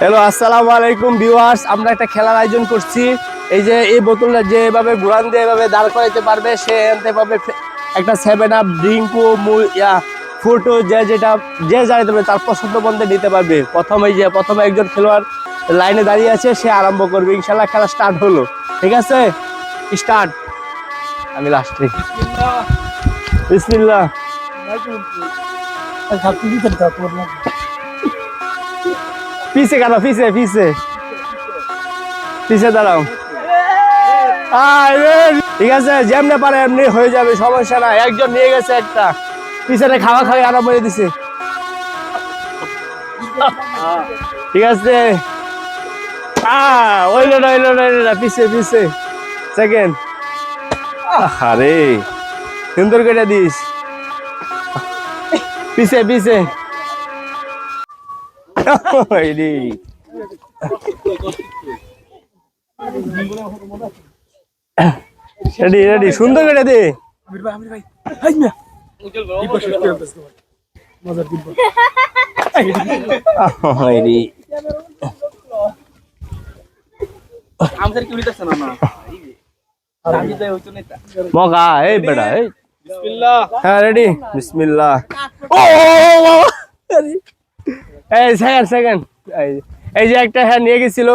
Hello আসসালামু আলাইকুম viewers. আমরা একটা খেলার আয়োজন করছি। এই যে এই বোতলটা যেভাবে ঘুরান দিয়ে এভাবে দাঁড় করাইতে পারবে সে আনতে পারবে একটা সেভেন আপ ড্রিঙ্কও ইয়া ফুটো যে যেটা যে জানাতে পারবে তার পছন্দ বন্ধে নিতে পারবে। প্রথমে যে প্রথমে একজন খেলোয়াড় লাইনে দাঁড়িয়ে আছে সে আরম্ভ করবে। ইনশাল্লাহ খেলা স্টার্ট হলো। ঠিক আছে? স্টার্ট আমি লাস্টে বিসমিল্লাহ। পিছে কেন, পিছে পিছে। পিছে দাঁড়াও। ঠিক আছে, যেমনে পারে এমনি হয়ে যাবে, সমস্যা না একজন নিয়ে গেছে একটা। পিছনে খাওয়া খাওয়া আরাম করে দিছে। ঠিক আছে। ওইলো না ওইলো না না পিছে পিছে। সেকেন্ড আরে সুন্দর করে দিস। পিছে পিছে। ওইডি রেডি রেডি সুন্দর করে দে। মগা এই এই। বিসমিল্লাহ। হ্যাঁ রেডি। বিসমিল্লাহ। ও এই সেকেন্ড সেকেন্ড এই যে একটা হ্যাঁ নিয়ে গেছিল।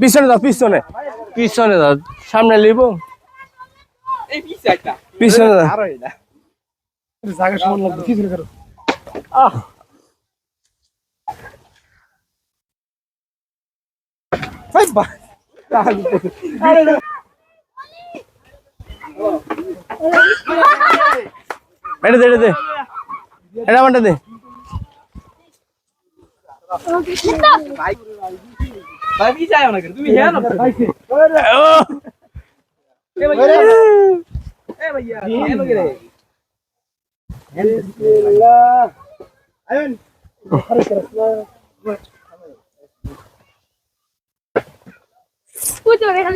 পিছনে দাও পিছনে। পিছনে দাও সামনে লিব। এই পিছে একটা। পিছনে দাও। এটা। আহ। এটা দে এটা দে। এটা আমারটা দে ভাই পিছে আয় না তুমি হ্যাঁ না ও এ ভাইয়া এ ভাইয়া হ্যাঁ না রে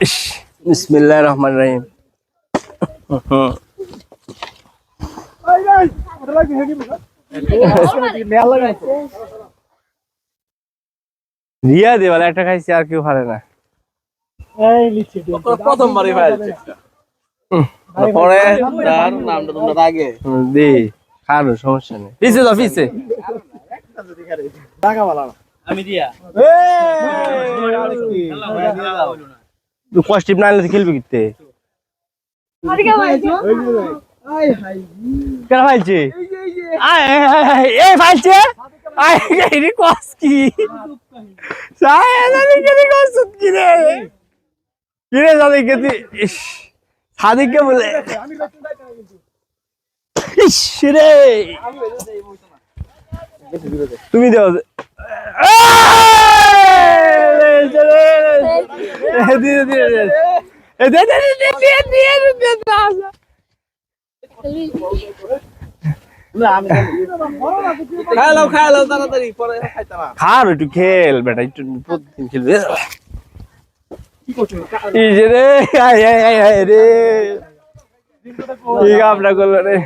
ইস, বিসমিল্লাহির রহমানির রহিম রিয়া দেওয়াল একটা খাইছি আর কেউ পারে না। প্রথমবারই ভাই পরে তার নামটা তোমরা আগে। দি খানো সমস্যা নেই। পিছে দাও পিছে। আমি দিয়া। তুই কষ্টিপ না খেলবি কিতে কেন ফাইলছে এ ফাইলছে আয় এরি কস কি সায় জানি কেনি কস কি রে কি রে জানি কেতি ইস সাদিককে বলে ইস রে তুমি দেও দিয়ে দিয়ে দিয়ে এ দে দে দে খার একটু খেল বেটা একটু প্রতিদিন খেলবে। রে রে। করল রে।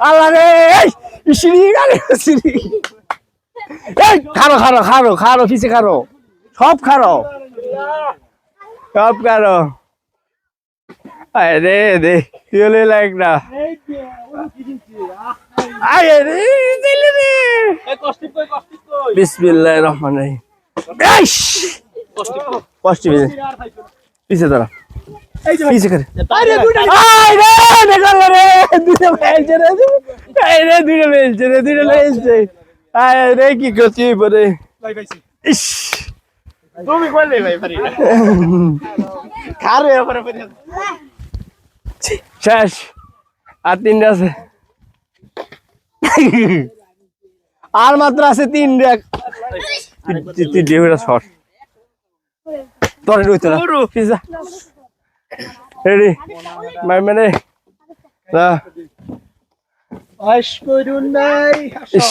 আল্লাহ রে সিঁড়ি গানে সিঁড়ি। এই খারো খারো খারো খারো পিছে খারো। সব খারো। সব খারো। আয় রে দে চলে লাগ না আয় রে রে এই কষ্ট কই কষ্ট কই বিসমিল্লাহির রহমানির রহিম। ইস কষ্ট কই কষ্ট পিছে পিছে দাঁড়া পিছে করে। আরে দুইটা আয় রে ফেলছে ফেলছে দুটো ফেলছে। আয় রে কি করছি পরে ইস। তুমি কইলে ভাই পারি না খারে পরে। পরে শেষ। আর তিনটা আছে। আর মাত্র আছে তিনটা। তিনটে শর্ট। তোর রইতো না পিজা। রেডি। মাই মানে। না আশ করুন নাই ইস।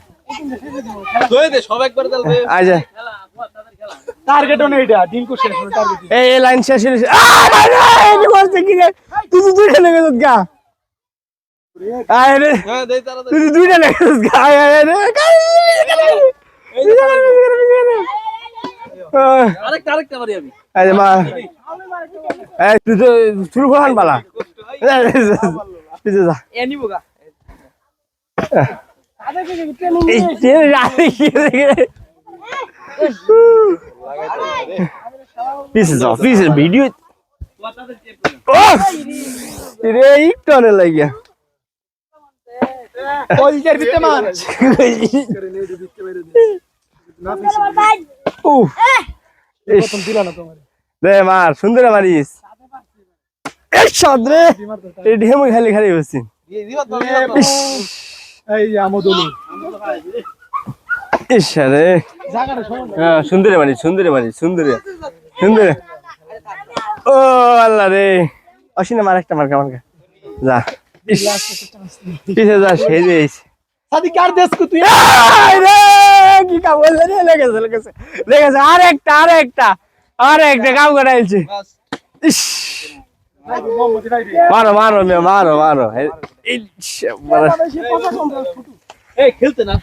হ্যাঁ শুরু করান পালা যা রে যাও ভিডিও লাগিয়া কলজের ভিতরে মান উফ রে মার সুন্দর মারিস। সদরে এই ঢেমু খালি খালি বসছি এই যে আমদুলু ইস রে জায়গাটা শোনো হ্যাঁ সুন্দরে মারিস সুন্দরে মারিস সুন্দরে সুন্দরে। ও আল্লাহ রে। অসিনে মার একটা মার্কা মার্কা। যা। পিছে যা সেই দিয়েছে সাদিক আর দেশ কো তুই? রে কি কাম বললে রে? লেগেছে লেগেছে লেগেছে। আর একটা আর একটা আর একটা কাম করাইছে। ইস। মারো মারো মেয়ে মারো মারো। খেলতে না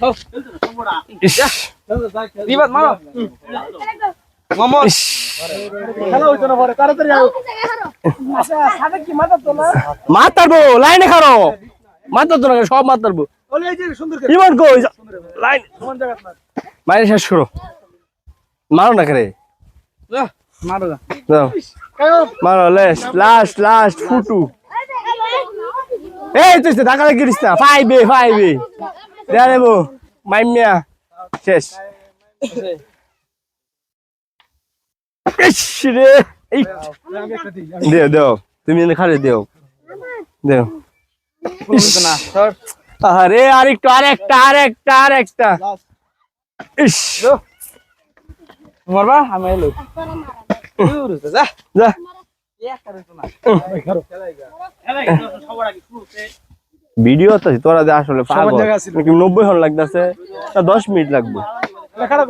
মাতারবো লাইনে খারো মাতার তো না সব মাতারবো ওলে এই যে সুন্দর করে ইমান কই? লাইন। কোন মাইনে শেষ করো। মারো না করে মারো দাও। মারো লাস্ট লাস্ট লাস্ট ফুটু। এই তুই ঢাকা লাগিস না। ফাইবে ফাইবে দেয়া দেবো। মাইমিয়া শেষ। রে দেও দেও। তুমি খালি দেও। দেও। আরে আরেকটু আরেকটা আরেকটা আরেকটা। ইস। মারবা? আমি যা যা ভিডিও তো তোরা যে আসলে নব্বই হন লাগতেছে? তা দশ মিনিট লাগবে। খারাপ